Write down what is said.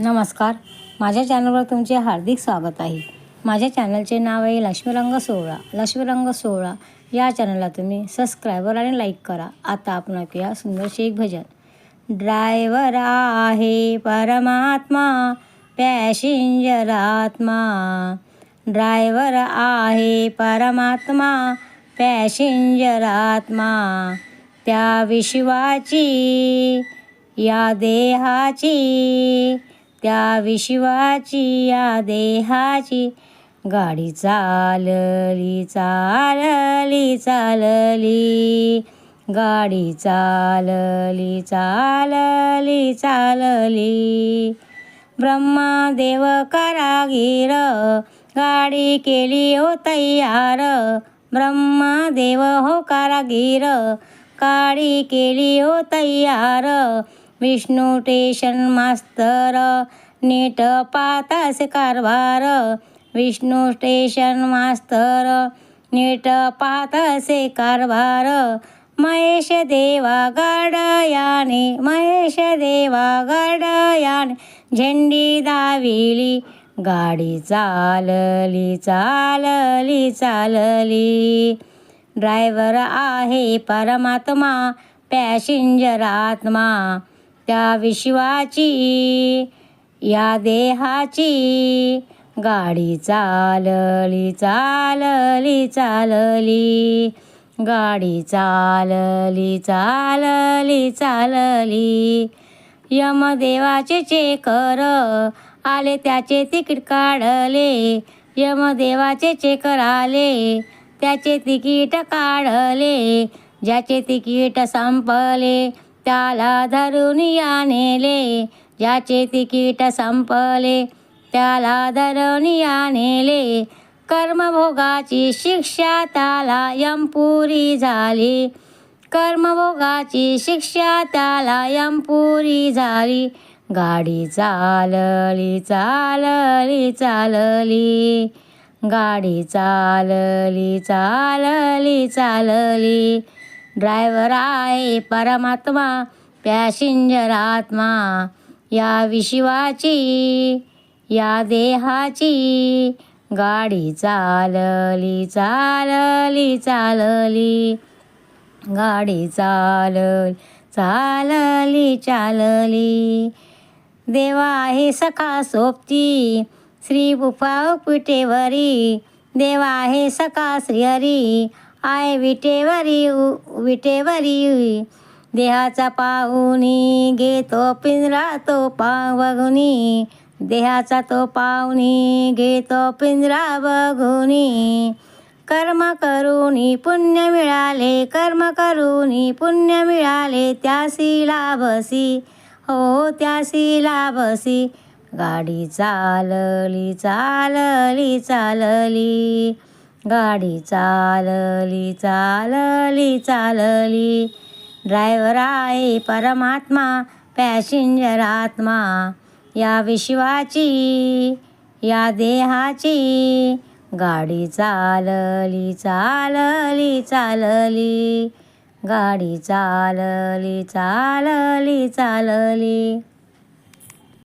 नमस्कार. माझ्या चॅनलवर तुमचे हार्दिक स्वागत आहे. माझ्या चॅनलचे नाव आहे लक्ष्मीरंग सोहळा. लक्ष्मीरंग सोहळा या चॅनलला तुम्ही सबस्क्रायबर आणि लाईक करा. आता आपण ऐकूया सुंदरशी एक भजन. ड्रायव्हर आहे परमात्मा पॅसेंजर आत्मा. ड्रायव्हर आहे परमात्मा पॅसेंजर आत्मा. त्या विश्वाची या देहाची त्या विश्वाची या देहाची. गाडी चालली चालली चालली. गाडी चालली चालली चालली. ब्रह्मदेव कारागीर गाडी केली हो तयार. ब्रह्मदेव हो कारागीर गाडी केली हो तयार. विष्णू टेशन मास्तर नीट पातास कारभार. विष्णू स्टेशन मास्तर नीट पातासे कारभार. महेश देवा गाडयाने महेश देवा गाडयाने झेंडी दाविली गाडी चालली चालली चालली. ड्रायव्हर आहे परमात्मा पॅसेंजर आत्मा. त्या विश्वाची या देहाची गाडी चालली चालली चालली. गाडी चालली चालली चालली. यमदेवाचे चेकर आले त्याचे तिकीट काढले. यमदेवाचे चेकर आले त्याचे तिकीट काढले. ज्याचे तिकीट संपले त्याला धरून या नेले ज्याचे तिकीट संपले त्याला धरून या नेले कर्मभोगाची शिक्षा त्याला यमपुरी झाली. कर्मभोगाची शिक्षा त्याला यमपुरी झाली. गाडी चालली चालली चालली. गाडी चालली चालली चालली. ड्रायव्हर आहे परमात्मा पॅसेंजर आत्मा. या विश्वाची या देहाची गाडी चालली चालली चालली. गाडी चालली चालली चालली. देवा आहे सखा सोबती श्री बुफा पिठेवरी देवा आहे सखा श्रीहरी आहे विटेवरी उ- विटेवरी. देहाचा पाहुणी घेतो पिंजरा तो पावगुनी. देहाचा तो पाहुणी घेतो पिंजरा बघुनी. कर्म करूनी पुण्य मिळाले कर्म करूनी पुण्य मिळाले त्यासी लाभसी. हो त्यासी लाभसी. गाडी चालली चालली चालली. गाडी चालली चालली चालली. ड्रायव्हर आहे परमात्मा पॅसेंजर आत्मा. या विश्वाची या देहाची. गाडी चालली चालली चालली. गाडी चालली चालली चालली.